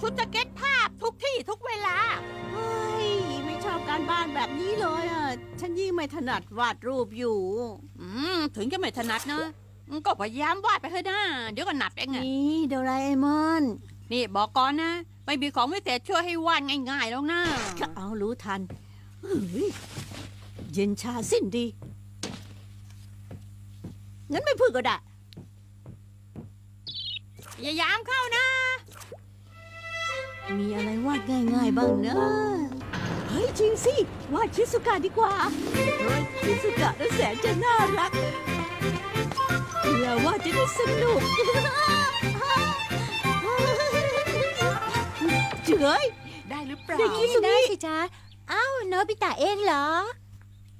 ชุดสเก็ตภาพทุกที่ทุกเวลา เฮ้ย ไม่ชอบการบ้านแบบนี้เลยอะ ฉันยิ่งไม่ถนัดวาดรูปอยู่ อืม ถึงจะไม่ถนัดนะอืมก็พยายามวาดไปเถอะนะเดี๋ยวก็หนับเองไงนี่โดราเอมอน นี่บอกก่อนนะ ไม่มีของวิเศษช่วยให้วาดง่ายๆแล้วนะจะเอารู้ทันเฮ้ยเย็นชาสิ้นดี งั้นไม่พูดก็ได้พยายามเข้านะ มีอะไรวาดง่ายๆบ้างนะ เฮ้ยจริงสิ วาดชิสุกะดีกว่า เฮ้ยชิสุกะน่ะแสนจะน่ารักแล้ววาดจะได้สนุก เจ๋ย ได้หรือเปล่า เด็กคิดได้สิจ๊ะอ้าวโนบิตะเองเหรอ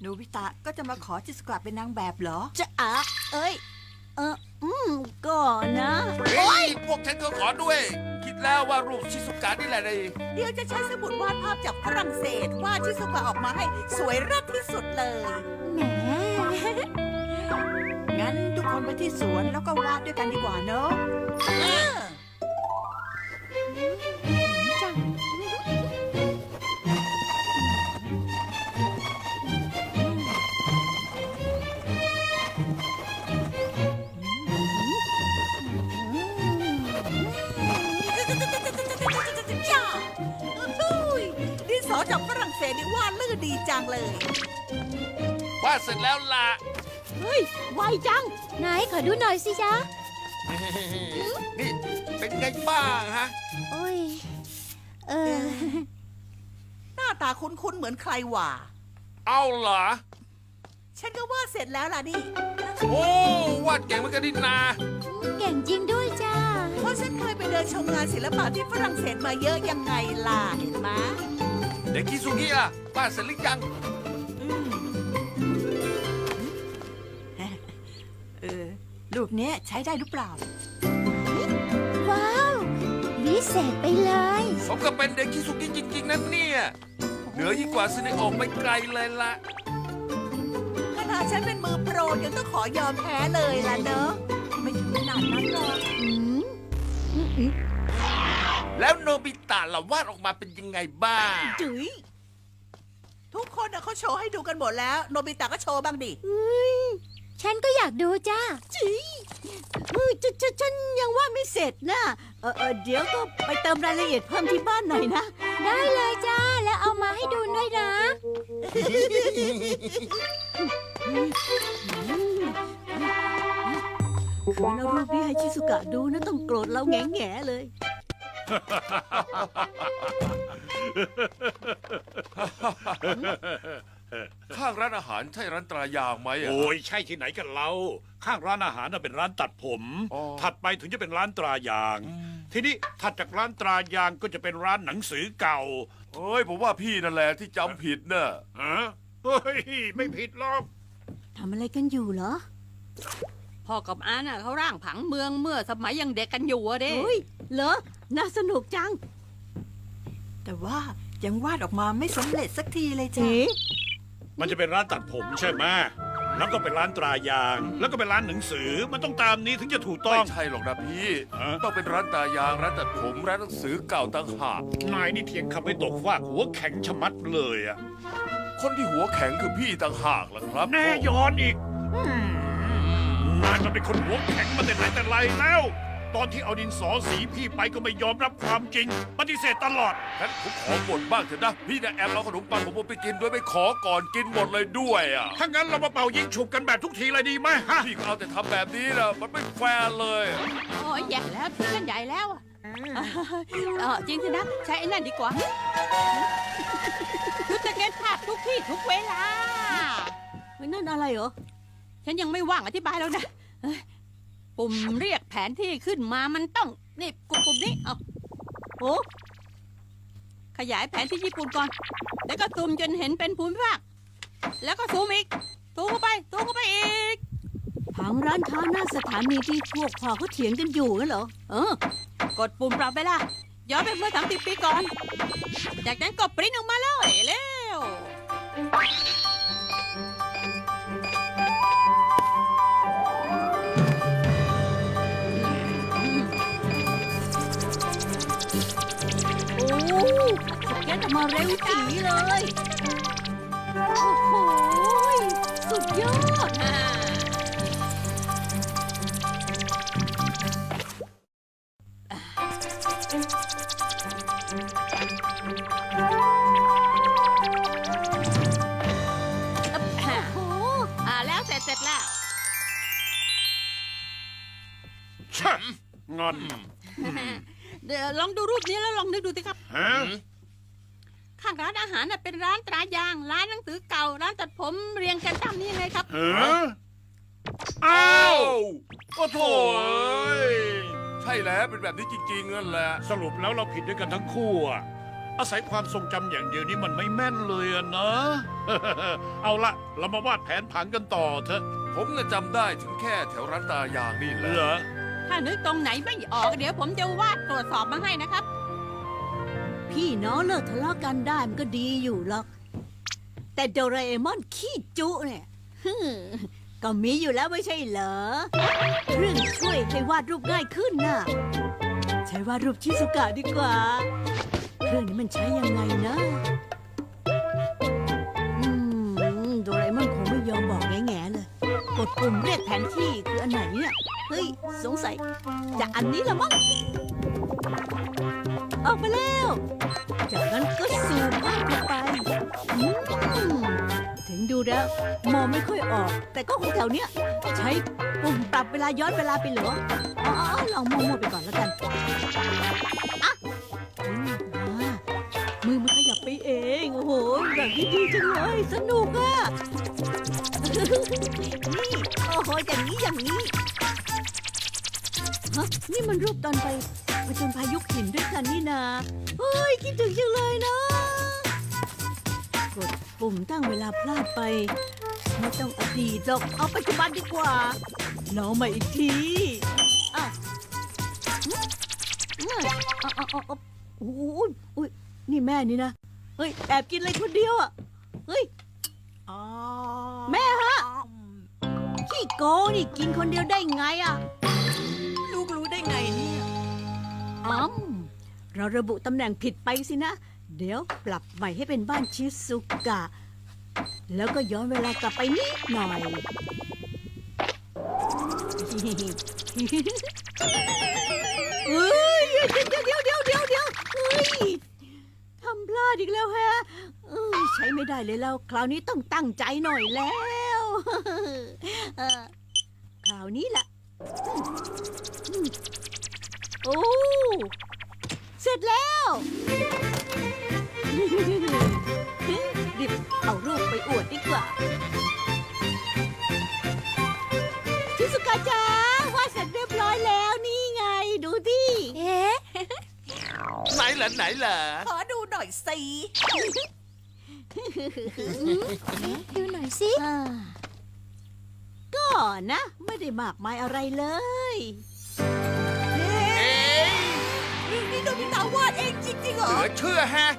โนบิตะก็จะมาขอจิสกะเป็นนางแบบเหรอ จะอะเอ้ย เอออืมก่อนนะ เฮ้ยพวกฉันก็ขอด้วย คิดแล้วว่ารูปชิสุกะนี่แหละเลยเดี๋ยวจะใช้สมุดวาดภาพจากฝรั่งเศสวาดชิสุกะออกมาให้สวยเลิศที่สุดเลย แหม งั้นทุกคนไปที่สวนแล้วก็วาดด้วยกันดีกว่าเนอะเออจ้า จากฝรั่งเศสนี่วาดลื่นดีจังเลย วาดเสร็จแล้วล่ะ เฮ้ย ไวจัง ไหนขอดูหน่อยสิจ๊ะ นี่เป็นไงบ้างฮะ โอ้ย เออ หน้าตาคุ้นๆ เหมือนใครหว่า เอาเหรอ ฉันก็วาดเสร็จแล้วล่ะนี่ โอ้วาดเก่งเหมือนกันนี่นาเก่งจริงด้วยจ้า เพราะฉันเคยไปเดินชมงานศิลปะที่ฝรั่งเศสมาเยอะยังไงล่ะ เห็นไหม เด็กคิสุงิล่ะวาดเสร็จหรือยัง เออรูปเนี้ยใช้ได้หรือเปล่า ว้าว วิเศษไปเลย สมกับเป็นเด็กคิสุงิจริง ๆนะเนี่ย เหนือยิ่งกว่าซึเนโอะไปไกลเลยล่ะ ขนาดฉันเป็นมือโปรยังต้องขอยอมแพ้เลยล่ะเนอะ ไม่ถึงขนาดนั้นหรอก อืม แล้วโนบิตะล่ะวาดออกมาเป็นยังไงบ้าง จุ๋ยทุกคนน่ะเขาโชว์ให้ดูกันหมดแล้ว โนบิตะก็โชว์บ้างดิฉันก็อยากดูจ้าจีเฮ้ยฉันฉันฉันยังว่าดไม่เสร็จนะเออเออเดี๋ยวก็ไปเติมรายละเอียดเพิ่มที่บ้านหน่อยนะ ได้เลยจ้า แล้วเอามาให้ดูด้วยนะ คืนเอารูปนี้ให้ชิสุกะดูนะต้องโกรธเราแง่แง่ๆเลย ข้างร้านอาหารใช่ร้านตรายางไหมอะโอ้ยใช่ที่ไหนกันเรา ข้างร้านอาหารน่ะเป็นร้านตัดผม อ๋อ ถัดไปถึงจะเป็นร้านตรายางอืมทีนี้ถัดจากร้านตรายางก็จะเป็นร้านหนังสือเก่าเอ้ย ผมว่าพี่นั่นแหละที่จำผิดเนอะฮะเฮ้ยไม่ผิดหรอกทำอะไรกันอยู่เหรอพ่อกับอาน่ะเขาร่างผังเมืองเมื่อสมัยยังเด็กกันอยู่อะเด้ เฮ้ย เหรอ น่าสนุกจัง แต่ว่ายังวาดออกมาไม่สำเร็จสักทีเลยจ้ะเอ๊ะมันจะเป็นร้านตัดผมใช่ไหมแล้วก็เป็นร้านตรายาง แล้วก็เป็นร้านหนังสือ มันต้องตามนี้ถึงจะถูกต้ไม่อง ใช่หรอกนะพี่ ฮะ ต้องเป็นร้านตายางร้านตัดผมร้านหนังสือเก่าต่างหากนายนี่เถียงคำไม่ตกฟากหัวแข็งชะมัดเลยอะคนที่หัวแข็งคือพี่ต่างหากล่ะครับแน่ยอนอีกอืมนายมันเป็นคนหัวแข็งมาแต่ไหนแต่ไรแล้ว ตอนที่เอาดินสอสีพี่ไปก็ไม่ยอมรับความจริง ปฏิเสธตลอด งั้นผมขอบ่นบ้างเถอะนะ พี่นะแอบเอาขนมปังผมไปกินด้วยไม่ขอก่อนกินหมดเลยด้วยอะ ถ้างั้นเรามาเป่ายิงฉุบกันแบบทุกทีเลยดีไหมฮะ พี่ก็เอาแต่ทำแบบนี้นะมันไม่แฟร์เลย โอ้ยแย่แล้วทิ้งกันใหญ่แล้วอะเออจริงสินะ ใช้ไอ้นั่นดีกว่าชุดสเก็ตภาพทุกที่ทุกเวลาเฮ้ยนั่นอะไรเหรอ ฉันยังไม่ว่างอธิบายแล้วนะเอ้ย ปุ่มเรียกแผนที่ขึ้นมามันต้องนี่กดปุ่มนี้เอาโอ้ขยายแผนที่ญี่ปุ่นก่อน แล้วก็ซูมจนเห็นเป็นภูมิภาค แล้วก็ซูมอีกซูมเข้าไปซูมเข้าไปอีกผังร้านค้าหน้าสถานีที่พวกพ่อเขาเถียงกันอยู่งั้นเหรอ เออ กดปุ่มปรับเวลาย้อนไปเมื่อสามสิบปีก่อน จากนั้นก็ปริ้นออกมาเลยเร็ว มาเร็วจีเลย โอ้โห สุดยอด โอ้อ่าแล้วเสร็จเสร็จแล้วชะงอนเดี๋ยวลองดูรูปนี้แล้วลองนึกดูสิครับ ฮะ ข้างร้านอาหารน่ะเป็นร้านตรายาง ร้านหนังสือเก่า ร้านตัดผมเรียงกันตามนี้ยังไงครับฮะอ้าอ้าววโอ้โถโอ้ยใช่แล้วเป็นแบบนี้จริงๆนั่นแหละ สรุปแล้วเราผิดด้วยกันทั้งคู่อะอาศัยความทรงจำอย่างเดียวนี้มันไม่แม่นเลยอะนะ เอาละเรามาวาดแผนผังกันต่อเถอะผมน่ะจำได้ถึงแค่แถวร้านตายางนี่แหเหละรอ ถ้านึกตรงไหนไม่ออกเดี๋ยวผมจะวาดตรวจสอบมาให้นะครับ พี่น้องเลิกทะเลาะกันได้มันก็ดีอยู่หรอก แต่โดราเอมอนขี้จุเนี่ยฮึ่มก็มีอยู่แล้วไม่ใช่เหรอ เครื่องช่วยให้วาดรูปง่ายขึ้นน่ะ ใช้วาดรูปชิสุกะดีกว่า เครื่องนี้มันใช้ยังไงนะ อืมโดราเอมอนคงไม่ยอมบอกแง่ๆเลย กดปุ่มเรียกแผนที่คืออันไหนเนี่ย เฮ้ย สงสัยจะอันนี้ละมั้ง ออกมาแล้วจากนั้นก็ซูมภาพเข้าไปอืมถึงดูแล้วมองไม่ค่อยออก แต่ก็คงแถวเนี้ย ใช้ปุ่มปรับเวลาย้อนเวลาไปเหรออ๋อลองมั่วๆไปก่อนแล้วกันอะอืมมามือมันขยับไปเอง โอ้โหแบบนี้ดีจังเลย สนุกอะ นี่โอ้โหอย่างนี้อย่างนี้ฮะนี่มันรูปตอนไป ไปจนพายุหินด้วยกันนี่นาเฮ้ย คิดถึงจังเลยนะ กดปุ่มตั้งเวลาพลาดไป ไม่ต้องอดีตหรอกเอาปัจจุบันดีกว่าลองมาอีกทีอ้าวอืมอืมเออาเออาโอ้ยโอ้ยนี่แม่นี่นะ เฮ้ย แอบกินอะไรคนเดียวอะ เฮ้ยแม่ฮะขี้โกนี่กินคนเดียวได้ไงอะ ลูกรู้ได้ไง เราระบุตำแหน่งผิดไปสินะ เดี๋ยวปรับใหม่ให้เป็นบ้านชิซุกะ แล้วก็ย้อนเวลากลับไปนิดหน่อย เฮ้ยเดี๋ยวเดี๋ยวเดี๋ยวเดี๋ยวเดี๋ยวเฮ้ยทำพลาดอีกแล้วฮะเอ้ยใช้ไม่ได้เลยแล้ว คราวนี้ต้องตั้งใจหน่อยแล้วเออคราวนี้ล่ะ โอ้ เสร็จแล้วรีบเอารูปไปอวดดีกว่าชิสุกะจ๋าวาดเสร็จเรียบร้อยแล้วนี่ไง ดูดิเอ๊ะไหนเหรอไหนเหรอขอดูหน่อยสิ ดูหน่อยสิอ่าก็นะ ไม่ได้มากมายอะไรเลย นี่นี่โดมิตาวาดเองจริงๆเหรเหอลือเชื่อแฮะ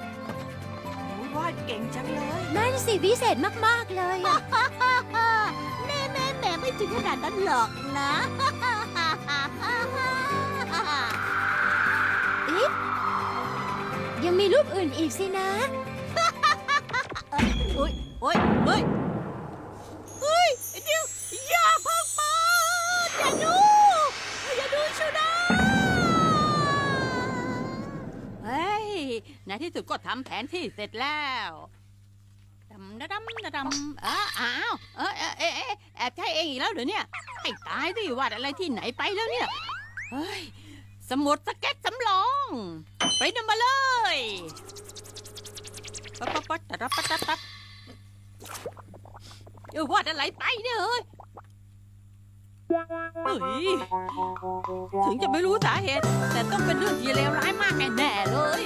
โอ้ยวาดเก่งจังเลย นั่นสิวิเศษมาก ๆ เลยอะแม่แม่แม่ไม่ถึงขนาดนั้นหรอกนะ อิ๊บยังมีรูปอื่นอีกสินะ โอ้ยโอ้ยเฮ้ย ในที่สุดก็ทำแผนที่เสร็จแล้วดำดำดำดำอ้าอ้าวเออเออเออแอบใช่เองอีกแล้วเหรอเนี่ยให้ตายดิวาดอะไรที่ไหนไปแล้วเนี่ยเฮ้ยสมุดสเก็ตสำรอง ไปนำมาเลยปั๊บปั๊บปั๊บตัดปั๊บปั๊บปั๊บเออวาดอะไรไปเนี่ยเฮ้ยเฮ้ยถึงจะไม่รู้สาเหตุ แต่ต้องเป็นเรื่องที่เลวร้ายมากแน่ๆเลย